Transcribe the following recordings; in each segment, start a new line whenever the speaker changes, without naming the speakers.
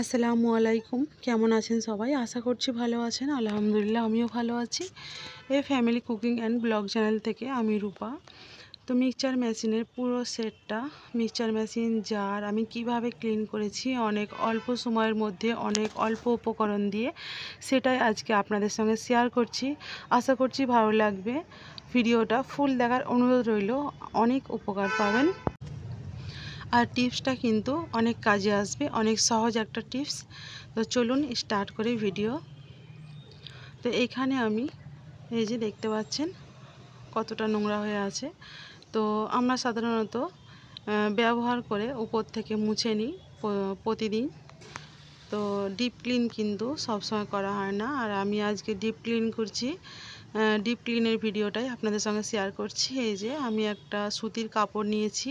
আসসালামু আলাইকুম। কেমন আছেন সবাই? আশা করছি ভালো আছেন। আলহামদুলিল্লাহ, আমিও ভালো আছি। A family cooking and vlog channel থেকে আমি রূপা। তো মিক্সচার মেশিনের পুরো সেটটা, মিক্সচার মেশিন, জার আমি কীভাবে ক্লিন করেছি, অনেক অল্প সময়ের মধ্যে, অনেক অল্প উপকরণ দিয়ে সেটাই আজকে আপনাদের সঙ্গে শেয়ার করছি। আশা করছি ভালো লাগবে। ভিডিওটা ফুল দেখার অনুরোধ রইল। অনেক উপকার পাবেন। আর টিপসটা কিন্তু অনেক কাজে আসবে, অনেক সহজ একটা টিপস। তো চলুন স্টার্ট করি ভিডিও। তো এইখানে আমি এই যে দেখতে পাচ্ছেন কতটা নোংরা হয়ে আছে। তো আমরা সাধারণত ব্যবহার করে উপর থেকে মুছে নিই প্রতিদিন। তো ডিপ ক্লিন কিন্তু সবসময় করা হয় না। আর আমি আজকে ডিপ ক্লিন করছি ডিপ ক্লিনের ভিডিওটাই আপনাদের সঙ্গে শেয়ার করছি। এই যে আমি একটা সুতির কাপড় নিয়েছি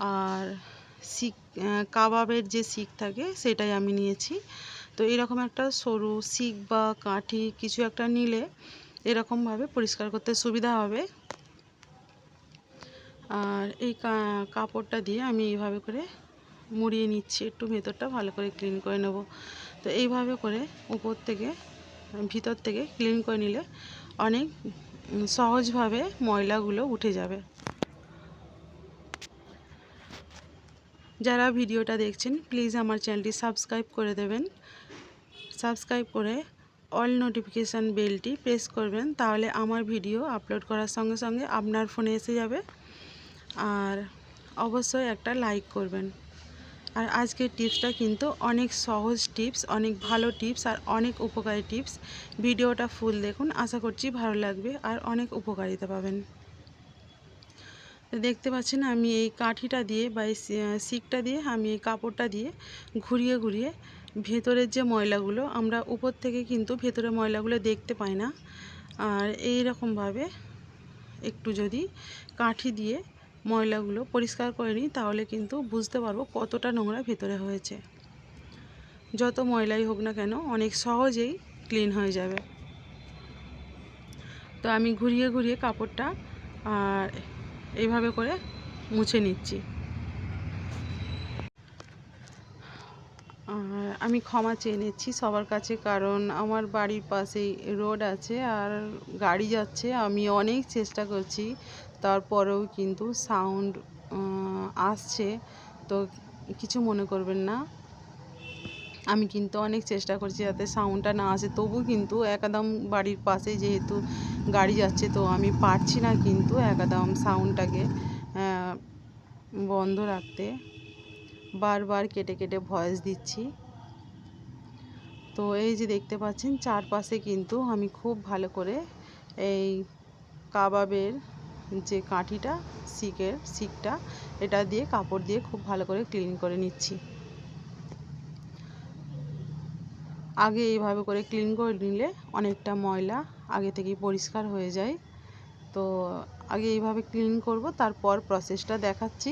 আর শিক কাবাবের যে শিক থাকে সেটাই আমি নিয়েছি। তো এরকম একটা সরু শিক বা কাঠি কিছু একটা নিলে এরকমভাবে পরিষ্কার করতে সুবিধা হবে। আর এই কাপড়টা দিয়ে আমি এইভাবে করে মুড়িয়ে নিচ্ছি, একটু ভেতরটা ভালো করে ক্লিন করে নেব। তো এইভাবে করে উপর থেকে, ভিতর থেকে ক্লিন করে নিলে অনেক সহজভাবে ময়লাগুলো উঠে যাবে। যারা ভিডিওটা দেখছেন প্লিজ আমার চ্যানেলটি সাবস্ক্রাইব করে দেবেন। সাবস্ক্রাইব করে অল নোটিফিকেশান বেলটি প্রেস করবেন, তাহলে আমার ভিডিও আপলোড করার সঙ্গে সঙ্গে আপনার ফোনে এসে যাবে। আর অবশ্যই একটা লাইক করবেন। আর আজকের টিপসটা কিন্তু অনেক সহজ টিপস অনেক ভালো টিপস আর অনেক উপকারী টিপস ভিডিওটা ফুল দেখুন, আশা করছি ভালো লাগবে আর অনেক উপকারিতা পাবেন। দেখতে পাচ্ছেন আমি এই কাঠিটা দিয়ে বা এই শিকটা দিয়ে, আমি এই কাপড়টা দিয়ে ঘুরিয়ে ঘুরিয়ে ভেতরের যে ময়লাগুলো, আমরা উপর থেকে কিন্তু ভেতরের ময়লাগুলো দেখতে পাই না। আর এই রকমভাবে একটু যদি কাঠি দিয়ে ময়লাগুলো পরিষ্কার করে নিই, তাহলে কিন্তু বুঝতে পারব কতটা নোংরা ভেতরে হয়েছে। যত ময়লাই হোক না কেন, অনেক সহজেই ক্লিন হয়ে যাবে। তো আমি ঘুরিয়ে ঘুরিয়ে কাপড়টা আর এইভাবে করে মুছে নিচ্ছি। আর আমি ক্ষমা চেয়ে নিচ্ছি সবার কাছে, কারণ আমার বাড়ির পাশেই রোড আছে আর গাড়ি যাচ্ছে। আমি অনেক চেষ্টা করছি, তারপরেও কিন্তু সাউন্ড আসছে। তো কিছু মনে করবেন না। আমি কিন্তু অনেক চেষ্টা করছি যাতে সাউন্ডটা না আসে। তবু কিন্তু একদম বাড়ির পাশে যেহেতু গাড়ি যাচ্ছে, তো আমি পারছি না কিন্তু একদম সাউন্ডটাকে বন্ধ রাখতে। বারবার কেটে কেটে ভয়েস দিচ্ছি। তো এই যে দেখতে পাচ্ছেন, চারপাশে কিন্তু আমি খুব ভালো করে এই কাবাবের যে কাঠিটা, শিকের শিকটা, এটা দিয়ে কাপড় দিয়ে খুব ভালো করে ক্লিন করে নিচ্ছি। আগে এইভাবে করে ক্লিন করে নিলে অনেকটা ময়লা আগে থেকেই পরিষ্কার হয়ে যায়। তো আগে এইভাবে ক্লিন করব, তারপর প্রসেসটা দেখাচ্ছি।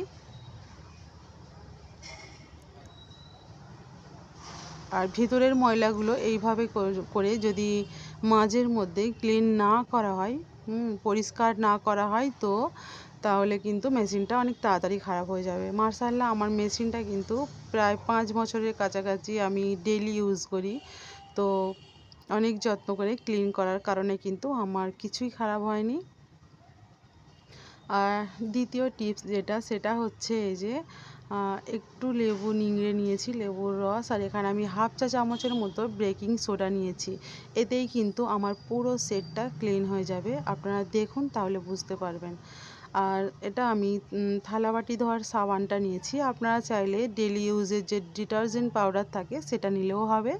আর ভিতরের ময়লাগুলো এইভাবে করে যদি মাঝের মধ্যে ক্লিন না করা হয় পরিষ্কার না করা হয়, তো তাহলে কিন্তু মেশিনটা অনেক তাড়াতাড়ি খারাপ হয়ে যাবে। মার্শাল্লাহ আমার মেশিনটা কিন্তু প্রায় পাঁচ বছরের কাছাকাছি আমি ডেলি ইউজ করি। তো অনেক যত্ন করে ক্লিন করার কারণে কিন্তু আমার কিছুই খারাপ হয়নি। আর দ্বিতীয় টিপস যেটা, সেটা হচ্ছে এই যে একটু লেবু নিংড়ে নিয়েছি, লেবুর রস, আর এখানে আমি হাফ চা চামচের মতো বেকিং সোডা নিয়েছি। এতেই কিন্তু আমার পুরো সেটটা ক্লিন হয়ে যাবে। আপনারা দেখুন, তাহলে বুঝতে পারবেন। আর এটা আমি থালাবাটি ধোয়ার সাবানটা নিয়েছি। আপনারা চাইলে ডেলি ইউজের যে ডিটারজেন্ট পাউডার থাকে, সেটা নিলেও হবে।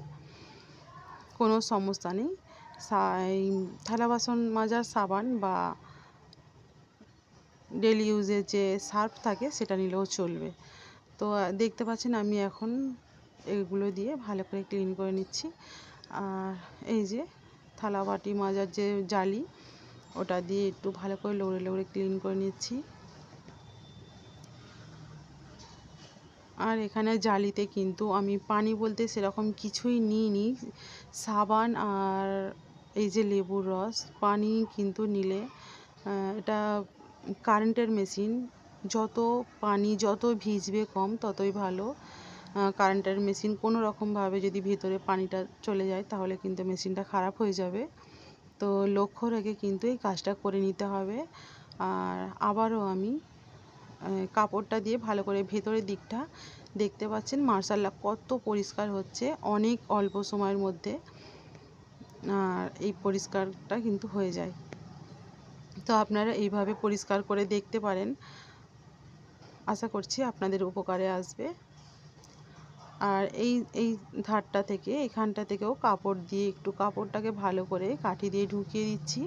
কোনো সমস্যা নেই। থালা বাসন মাজার সাবান বা ডেলি ইউজের যে সার্ফ থাকে, সেটা নিলেও চলবে। তো দেখতে পাচ্ছেন আমি এখন এগুলো দিয়ে ভালো করে ক্লিন করে নিচ্ছি। আর এই যে থালা বাটি মাজার যে জালি ওটা দিয়ে একটু ভালো করে লড়ে লড়ে ক্লিন করে নিচ্ছি। আর এখানে জালিতে কিন্তু আমি পানি বলতে সেরকম কিছুই নিইনি। সাবান আর এই যে লেবুর রস, পানি কিন্তু নিলে এটা কারেন্টের মেশিন যত পানি যত ভিজবে কম ততই ভালো। কারেন্টের মেশিন কোনো রকমভাবে যদি ভিতরে পানিটা চলে যায় তাহলে কিন্তু মেশিনটা খারাপ হয়ে যাবে। তো লক্ষ্য রেখে কিন্তু এই কাজটা করে নিতে হবে। আর আবারও আমি কাপড়টা দিয়ে ভালো করে ভেতরের দিকটা দেখতে পাচ্ছেন। মার্শাল্লাহ কত পরিষ্কার হচ্ছে, অনেক অল্প সময়ের মধ্যে। আর এই পরিষ্কারটা কিন্তু হয়ে যায়। তো আপনারা এইভাবে পরিষ্কার করে দেখতে পারেন। আশা করছি আপনাদের উপকারে আসবে। আর এই এই ধারটা থেকে, এখানটা থেকেও কাপড় দিয়ে একটু কাপড়টাকে ভালো করে কাঠি দিয়ে ঢুকিয়ে দিচ্ছি।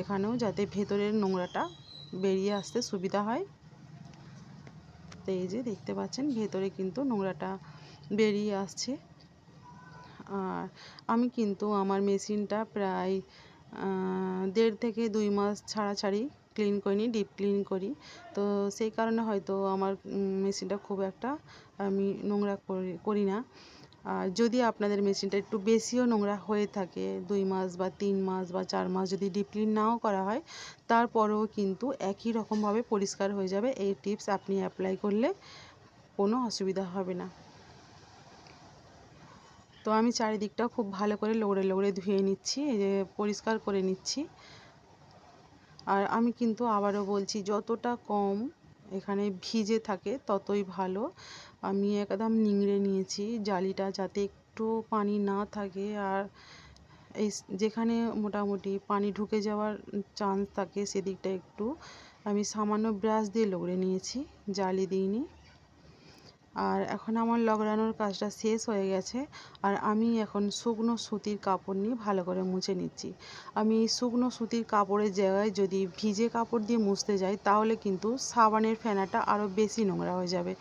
এখানেও যাতে ভেতরের নোংরাটা বেরিয়ে আসতে সুবিধা হয়। তো এই যে দেখতে পাচ্ছেন, ভেতরে কিন্তু নোংরাটা বেরিয়ে আসছে। আর আমি কিন্তু আমার মেশিনটা প্রায় দেড় থেকে দুই মাস ছাড়া ছাড়ি ক্লিন নিই ডিপ ক্লিন করি। তো সেই কারণে হয়তো আমার মেশিনটা খুব একটা আমি নোংরা করি না। আর যদি আপনাদের মেশিনটা একটু বেশিও নোংরা হয়ে থাকে, দুই মাস বা তিন মাস বা চার মাস যদি ডিপ ক্লিন নাও করা হয়, তারপরেও কিন্তু একই রকমভাবে পরিষ্কার হয়ে যাবে। এই টিপস আপনি অ্যাপ্লাই করলে কোনো অসুবিধা হবে না। তো আমি চারিদিকটাও খুব ভালো করে লোড়ে লোড়ে ধুয়ে নিচ্ছি, এই যে পরিষ্কার করে নিচ্ছি। আর আমি কিন্তু আবারও বলছি, যতটা কম এখানে ভিজে থাকে ততই ভালো। আমি একদম নিংড়ে নিয়েছি জালিটা যাতে একটু পানি না থাকে। আর এই যেখানে মোটামুটি পানি ঢুকে যাওয়ার চান্স থাকে সেদিকটা একটু। আমি সামান্য ব্রাশ দিয়ে লগড়ে নিয়েছি, জালি দিইনি। আর এখন আমার লগড়ানোর কাজটা শেষ হয়ে গেছে আর আমি এখন শুকনো সুতির কাপড় নিয়ে ভালো করে মুছে নিচ্ছি। আমি শুকনো সুতির কাপড়ের জায়গায় যদি ভিজে কাপড় দিয়ে মুছতে যাই, তাহলে কিন্তু সাবানের ফেনাটা আরও বেশি নোংরা হয়ে যাবে।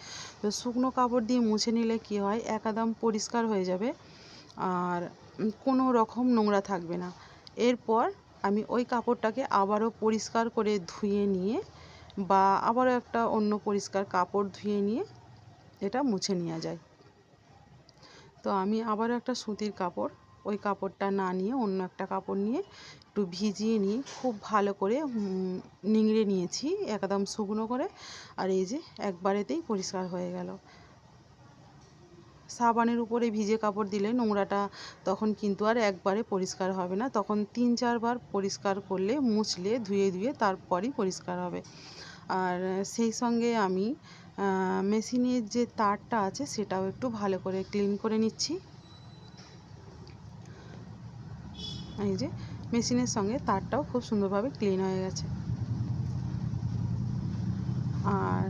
তো শুকনো কাপড় দিয়ে মুছে নিলে কি হয়, একদম পরিষ্কার হয়ে যাবে আর কোনো রকম নোংরা থাকবে না। এরপর আমি ওই কাপড়টাকে আবারও পরিষ্কার করে ধুয়ে নিয়ে বা আবারও একটা অন্য পরিষ্কার কাপড় ধুয়ে নিয়ে এটা মুছে নেওয়া যায়। তো আমি আবারও একটা সুতির কাপড়, ওই কাপড়টা না নিয়ে অন্য একটা কাপড় নিয়ে একটু ভিজিয়ে নিয়ে খুব ভালো করে নিংড়ে নিয়েছি, একদম শুকনো করে। আর এই যে একবারেতেই পরিষ্কার হয়ে গেল। সাবানের উপরে ভিজে কাপড় দিলে নোংরাটা তখন কিন্তু আর একবারে পরিষ্কার হবে না। তখন তিন চারবার পরিষ্কার করলে, মুছলে, ধুয়ে ধুয়ে তারপরই পরিষ্কার হবে। আর সেই সঙ্গে আমি মেশিনের যে তারটা আছে সেটাও একটু ভালো করে ক্লিন করে নিচ্ছি। এই যে মেশিনের সঙ্গে তারটাও খুব সুন্দরভাবে ক্লিন হয়ে গেছে। আর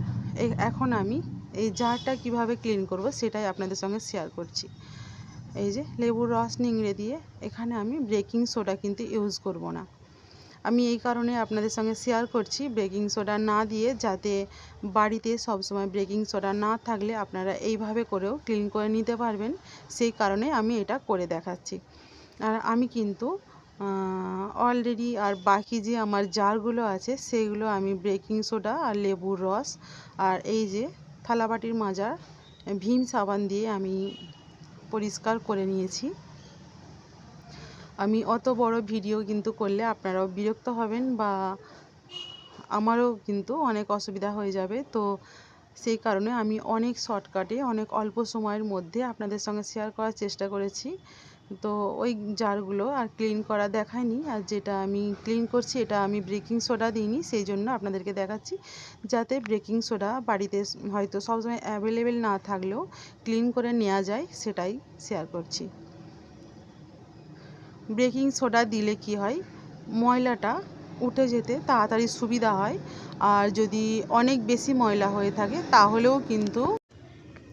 এখন আমি এই জারটা কীভাবে ক্লিন করব সেটাই আপনাদের সঙ্গে শেয়ার করছি। এই যে লেবুর রস নিংড়ে দিয়ে এখানে আমি বেকিং সোডা কিন্তু ইউজ করব না। আমি এই কারণে আপনাদের সঙ্গে শেয়ার করছি বেকিং সোডা না দিয়ে, যাতে বাড়িতে সবসময় বেকিং সোডা না থাকলে আপনারা এইভাবে করেও ক্লিন করে নিতে পারবেন। সেই কারণে আমি এটা করে দেখাচ্ছি। আর আমি কিন্তু অলরেডি আর বাকি যে আমার জারগুলো আছে, সেগুলো আমি বেকিং সোডা আর লেবুর রস আর এই যে থালাবাটির মাজার ভীম সাবান দিয়ে আমি পরিষ্কার করে নিয়েছি। আমি অত বড় ভিডিও কিন্তু করলে আপনারাও বিরক্ত হবেন বা আমারও কিন্তু অনেক অসুবিধা হয়ে যাবে। তো সেই কারণে আমি অনেক শর্টকাটে, অনেক অল্প সময়ের মধ্যে আপনাদের সঙ্গে শেয়ার করার চেষ্টা করেছি। তো ওই জারগুলো আর ক্লিন করা দেখায়নি আর যেটা আমি ক্লিন করছি এটা আমি ব্রেকিং সোডা দিইনি, সেই জন্য আপনাদেরকে দেখাচ্ছি। যাতে ব্রেকিং সোডা বাড়িতে হয়তো সবসময় অ্যাভেলেবেল না থাকলেও ক্লিন করে নেওয়া যায়, সেটাই শেয়ার করছি। বেকিং সোডা দিলে কি হয়? ময়লাটা উঠে যেতে তাড়াতাড়ি সুবিধা হয়। আর যদি অনেক বেশি ময়লা হয়ে থাকে তাহলেও কিন্তু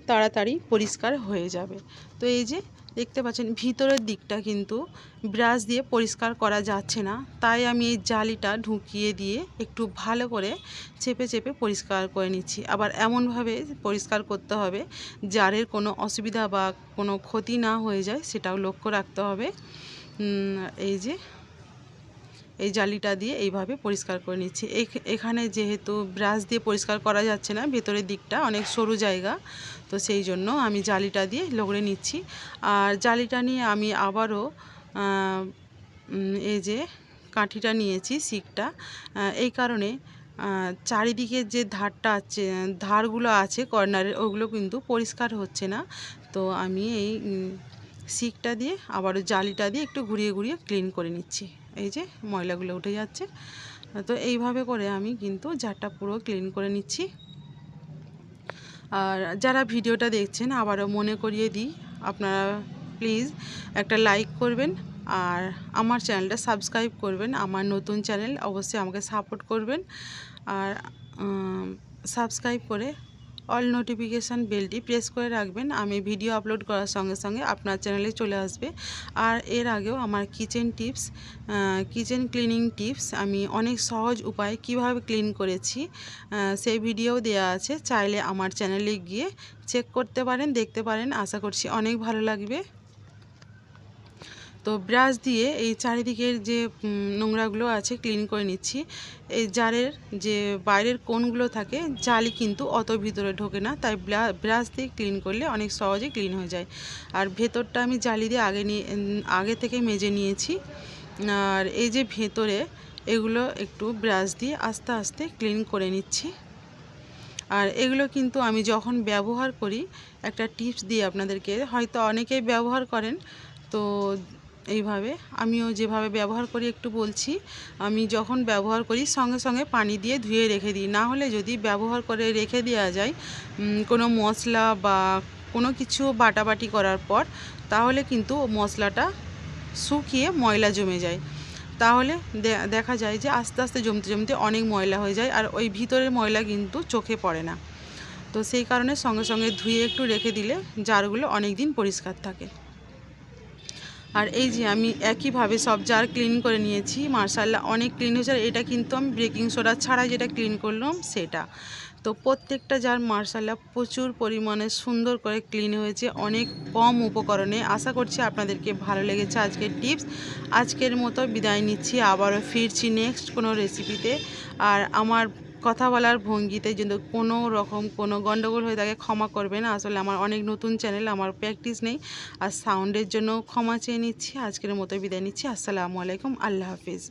তাড়াতাড়ি পরিষ্কার হয়ে যাবে। তো এই যে দেখতে পাচ্ছেন ভিতরের দিকটা কিন্তু ব্রাশ দিয়ে পরিষ্কার করা যাচ্ছে না। তাই আমি এই জালিটা ঢুকিয়ে দিয়ে একটু ভালো করে চেপে চেপে পরিষ্কার করে নিচ্ছি। আবার এমনভাবে পরিষ্কার করতে হবে জারের কোনো অসুবিধা বা কোনো ক্ষতি না হয়ে যায় সেটাও লক্ষ্য রাখতে হবে। এই যে, এই জালিটা দিয়ে এইভাবে পরিষ্কার করে নিচ্ছি। এখানে যেহেতু ব্রাশ দিয়ে পরিষ্কার করা যাচ্ছে না, ভেতরের দিকটা অনেক সরু জায়গা, তো সেই জন্য আমি জালিটা দিয়ে লগড়ে নিচ্ছি। আর জালিটা নিয়ে আমি আবারও এই যে কাঠিটা নিয়েছি, শিকটা। এই কারণে চারিদিকে যে ধারটা আছে, ধারগুলো আছে কর্নারের ওগুলো কিন্তু পরিষ্কার হচ্ছে না। তো আমি এই সিকটা দিয়ে, আবারও জালিটা দিয়ে একটু ঘুরিয়ে ঘুরিয়ে ক্লিন করে নিচ্ছি। এই যে ময়লাগুলো উঠে যাচ্ছে। তো এইভাবে করে আমি কিন্তু জারটা পুরো ক্লিন করে নিচ্ছি। আর যারা ভিডিওটা দেখছেন, আবারও মনে করিয়ে দিই, আপনারা প্লিজ একটা লাইক করবেন আর আমার চ্যানেলটা সাবস্ক্রাইব করবেন। আমার নতুন চ্যানেল অবশ্যই আমাকে সাপোর্ট করবেন। আর সাবস্ক্রাইব করে অল নোটিফিকেশান বেলটি প্রেস করে রাখবেন। আমি ভিডিও আপলোড করার সঙ্গে সঙ্গে আপনার চ্যানেলে চলে আসবে। আর এর আগেও আমার kitchen tips kitchen cleaning tips আমি অনেক সহজ উপায় কীভাবে ক্লিন করেছি সেই ভিডিও দেয়া আছে। চাইলে আমার চ্যানেলে গিয়ে চেক করতে পারেন, দেখতে পারেন। আশা করছি অনেক ভালো লাগবে। তো ব্রাশ দিয়ে এই চারিদিকের যে নোংরাগুলো আছে ক্লিন করে নিচ্ছি। এই জারের যে বাইরের কোণগুলো থাকে জালি কিন্তু অত ভিতরে ঢোকে না। তাই ব্রাশ দিয়ে ক্লিন করলে অনেক সহজে ক্লিন হয়ে যায়। আর ভেতরটা আমি জালি দিয়ে আগে নিয়ে আগে থেকে মেজে নিয়েছি। আর এই যে ভেতরে, এগুলো একটু ব্রাশ দিয়ে আস্তে আস্তে ক্লিন করে নিচ্ছি। আর এগুলো কিন্তু আমি যখন ব্যবহার করি, একটা টিপস দিয়ে আপনাদেরকে, হয়তো অনেকেই ব্যবহার করেন। তো এইভাবে। আমিও যেভাবে ব্যবহার করি একটু বলছি। আমি যখন ব্যবহার করি সঙ্গে সঙ্গে পানি দিয়ে ধুয়ে রেখে দিই। না হলে যদি ব্যবহার করে রেখে দেওয়া যায় কোনো মশলা বা কোনো কিছু বাটাবাটি করার পর, তাহলে কিন্তু মশলাটা শুকিয়ে ময়লা জমে যায়। তাহলে দেখা যায় যে আস্তে আস্তে জমতে জমতে অনেক ময়লা হয়ে যায় আর ওই ভিতরের ময়লা কিন্তু চোখে পড়ে না। তো সেই কারণে সঙ্গে সঙ্গে ধুয়ে একটু রেখে দিলে জারগুলো অনেক দিন পরিষ্কার থাকে। আর এই যে আমি একইভাবে সব জার ক্লিন করে নিয়েছি মার্শাল্লাহ অনেক ক্লিন হয়েছে। আর এটা কিন্তু আমি বেকিং সোডা ছাড়া যেটা ক্লিন করলাম, সেটা। তো প্রত্যেকটা জার মার্শাল্লাহ প্রচুর পরিমাণে সুন্দর করে ক্লিন হয়েছে, অনেক কম উপকরণে। আশা করছি আপনাদেরকে ভালো লেগেছে আজকের টিপস আজকের মতো বিদায় নিচ্ছি, আবারও ফিরছি নেক্সট কোনো রেসিপিতে আর আমার কথা বলার ভঙ্গিতে যদি কোনো রকম কোনো গণ্ডগোল হয়ে থাকে ক্ষমা করবেন আসলে আমার অনেক নতুন চ্যানেল, আমার প্র্যাকটিস নেই। আর সাউন্ডের জন্য ক্ষমা চেয়ে নিচ্ছি। আজকের মতো বিদায় নিচ্ছি। আসসালামু আলাইকুম। আল্লাহ হাফিজ।